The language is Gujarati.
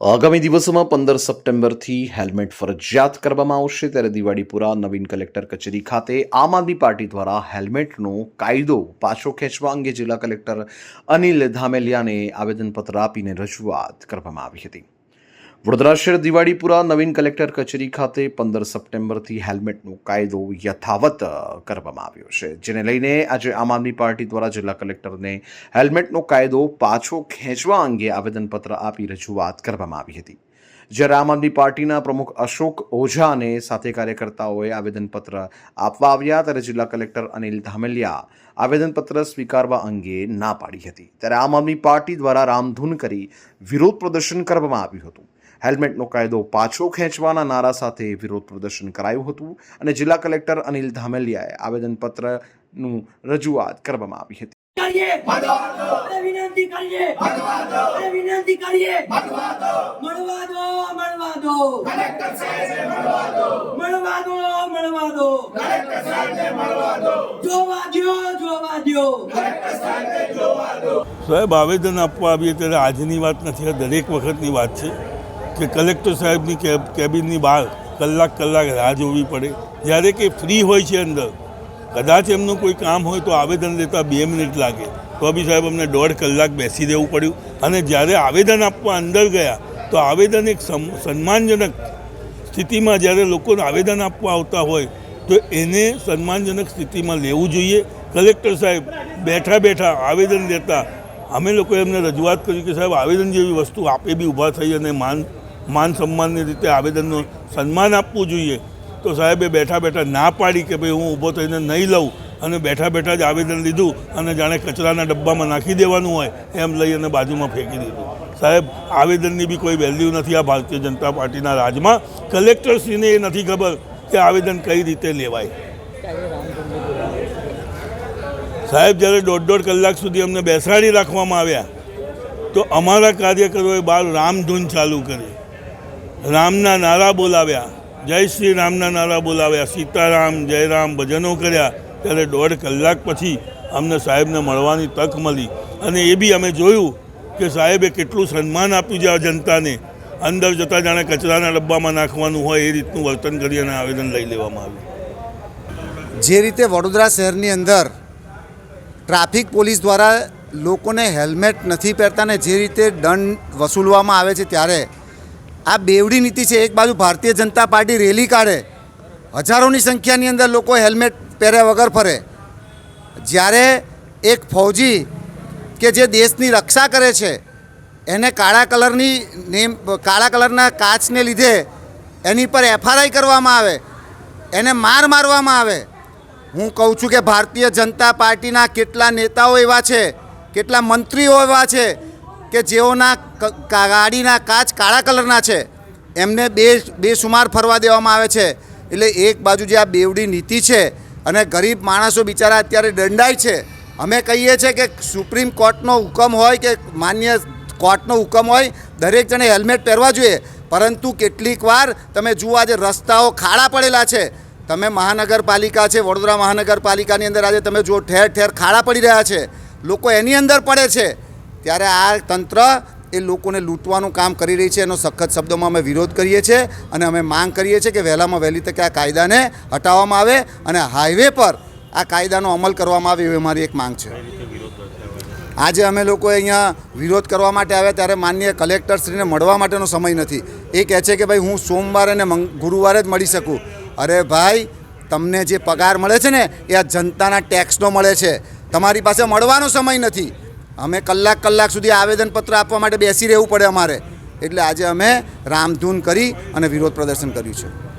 આગામી દિવસોમાં પંદર સપ્ટેમ્બરથી હેલ્મેટ ફરજિયાત કરવામાં આવશે. ત્યારે દિવાળીપુરા નવીન કલેક્ટર કચેરી ખાતે આમ આદમી પાર્ટી દ્વારા હેલ્મેટનો કાયદો પાછો ખેંચવા અંગે જિલ્લા કલેક્ટર અનિલ ધામેલિયાને આવેદનપત્ર આપીને રજૂઆત કરવામાં આવી હતી. વડોદરા શહેર દિવાળીપુરા નવીન કલેક્ટર કચેરી ખાતે પંદર સપ્ટેમ્બરથી હેલ્મેટનો કાયદો યથાવત કરવામાં આવ્યો છે. જેને લઈને આજે આમ આદમી પાર્ટી દ્વારા જિલ્લા કલેક્ટરને હેલ્મેટનો કાયદો પાછો ખેંચવા અંગે આવેદનપત્ર આપી રજૂઆત કરવામાં આવી હતી. જ્યારે આમ આદમી પાર્ટીના પ્રમુખ અશોક ઓઝા અને સાથે કાર્યકર્તાઓએ આવેદનપત્ર આપવા આવ્યા ત્યારે જિલ્લા કલેક્ટર અનિલ ધામેલિયા આવેદનપત્ર સ્વીકારવા અંગે ના પાડી હતી. ત્યારે આમ આદમી પાર્ટી દ્વારા રામધૂન કરી વિરોધ પ્રદર્શન કરવામાં આવ્યું હતું. હેલ્મેટનો કાયદો પાછો ખેંચવાના નારા સાથે વિરોધ પ્રદર્શન કરાયું હતું અને જિલ્લા કલેક્ટર અનિલ ધામેલિયાએ આવેદનપત્રનું રજૂઆત કરવામાં આવી હતી. કરીએ! વિનંતી કરીએ! વિનંતી કરીએ! મળવા દો મળવા દો! મળવા દો! મળવા દો જોવા દ્યો જોવા દ્યો! સાહેબ આવેદન આપવા આવીએ ત્યારે આજની વાત નથી આ દરેક વખતની વાત છે. કે કલેક્ટર સાહેબની કેબ, કેબિનની બહાર કલાક કલાક રાહ જોવી પડે. જ્યારે કે ફ્રી હોય છે અંદર. કદાચ એમનું કોઈ કામ હોય તો આવેદન લેતા બે મિનિટ લાગે. તો બી સાહેબ અમને દોઢ કલાક બેસી દેવું પડ્યું. અને જ્યારે આવેદન આપવા અંદર ગયા, તો આવેદન એક સન્માનજનક સ્થિતિમાં જ્યારે લોકોને આવેદન આપવા આવતા હોય, તો એને સન્માનજનક સ્થિતિમાં લેવું જોઈએ. કલેક્ટર સાહેબ બેઠા બેઠા આવેદન લેતા, અમે લોકોએ એમને રજૂઆત કરી કે સાહેબ આવેદન જેવી વસ્તુ આપે બી ઊભા થઈ અને માન માન સન્માનની રીતે આવેદનનું સન્માન આપવું જોઈએ. તો સાહેબે બેઠા બેઠા ના પાડી કે ભાઈ હું ઊભો થઈને નહીં લઉં અને બેઠા બેઠા જ આવેદન લીધું અને જાણે કચરાના ડબ્બામાં નાખી દેવાનું હોય એમ લઈ અને બાજુમાં ફેંકી દીધું. સાહેબ, આવેદનની બી કોઈ વેલ્યુ નથી આ ભારતીય જનતા પાર્ટીના રાજમાં. કલેક્ટરશ્રીને એ નથી ખબર કે આવેદન કઈ રીતે લેવાય. સાહેબ, જ્યારે દોઢ દોઢ કલાક સુધી અમને બેસાડી રાખવામાં આવ્યા, તો અમારા કાર્યકરોએ બહાર રામધૂન ચાલુ કરી. રામના નારા બોલાવ્યા. જય શ્રી રામના નારા બોલાવ્યા. સીતારામ, જયરામ ભજનો કર્યા. ત્યારે દોઢ કલાક પછી અમને સાહેબને મળવાની તક મળી. અને એ બી અમે જોયું કે સાહેબે કેટલું સન્માન આપ્યું છે આ જનતાને. અંદર જતાં જાણે કચરાના ડબ્બામાં નાખવાનું હોય એ રીતનું વર્તન કરી અને આવેદન લઈ લેવામાં આવ્યું. જે રીતે વડોદરા શહેરની અંદર ટ્રાફિક પોલીસ દ્વારા લોકોને હેલ્મેટ નથી પહેરતા ને જે રીતે દંડ વસૂલવામાં આવે છે ત્યારે આ બેવડી નીતિ છે, એક બાજુ ભારતીય જનતા પાર્ટી રેલી કાઢે, હજારોની સંખ્યાની અંદર લોકો હેલ્મેટ પહેર્યા વગર ફરે. જ્યારે એક ફૌજી કે જે દેશની રક્ષા કરે છે, એને કાળા કલરની નેમ, કાળા કલરના કાચને લીધે એની પર એફઆરઆઈ કરવામાં આવે, એને માર મારવામાં આવે. હું કહું છું કે ભારતીય જનતા પાર્ટીના કેટલા નેતાઓ એવા છે, કેટલા મંત્રીઓ એવા છે કે જેઓના ગાડીના કાચ કાળા કલરના છે, એમને બે બેસુમાર ફરવા દેવામાં આવે છે. એટલે એક બાજુ જે આ બેવડી નીતિ છે અને ગરીબ માણસો બિચારા અત્યારે દંડાય છે, અમે કહીએ છીએ કે સુપ્રીમ કોર્ટનો હુકમ હોય કે માન્ય કોર્ટનો હુકમ હોય, દરેક જણે હેલ્મેટ પહેરવા જોઈએ. પરંતુ કેટલીક વાર તમે જુઓ આજે રસ્તાઓ ખાડા પડેલા છે. તમે મહાનગરપાલિકા છે, વડોદરા મહાનગરપાલિકાની અંદર આજે તમે જુઓ ઠેર ઠેર ખાડા પડી રહ્યા છે. લોકો એની અંદર પડે છે. ત્યારે આ તંત્ર એ લોકોને લૂંટવાનું કામ કરી રહી છે, એનો સખત શબ્દોમાં અમે વિરોધ કરીએ છીએ અને અમે માંગ કરીએ છીએ કે વહેલામાં વહેલી તકે આ કાયદાને હટાવવામાં આવે અને હાઈવે પર આ કાયદાનો અમલ કરવામાં આવે એવી અમારી એક માંગ છે. આજે અમે લોકો અહીંયા વિરોધ કરવા માટે આવ્યા ત્યારે માન્ય કલેક્ટરશ્રીને મળવા માટેનો સમય નથી. એ કહે છે કે ભાઈ, હું સોમવારે અને ગુરુવારે જ મળી શકું. અરે ભાઈ, તમને જે પગાર મળે છે ને, એ આ જનતાના ટેક્સનો મળે છે. તમારી પાસે મળવાનો સમય નથી. અમે કલાક કલાક સુધી આવેદનપત્ર આપવા માટે બેસી રહેવું પડે અમારે. એટલે આજે અમે રામધૂન કરી અને વિરોધ પ્રદર્શન કર્યું છે.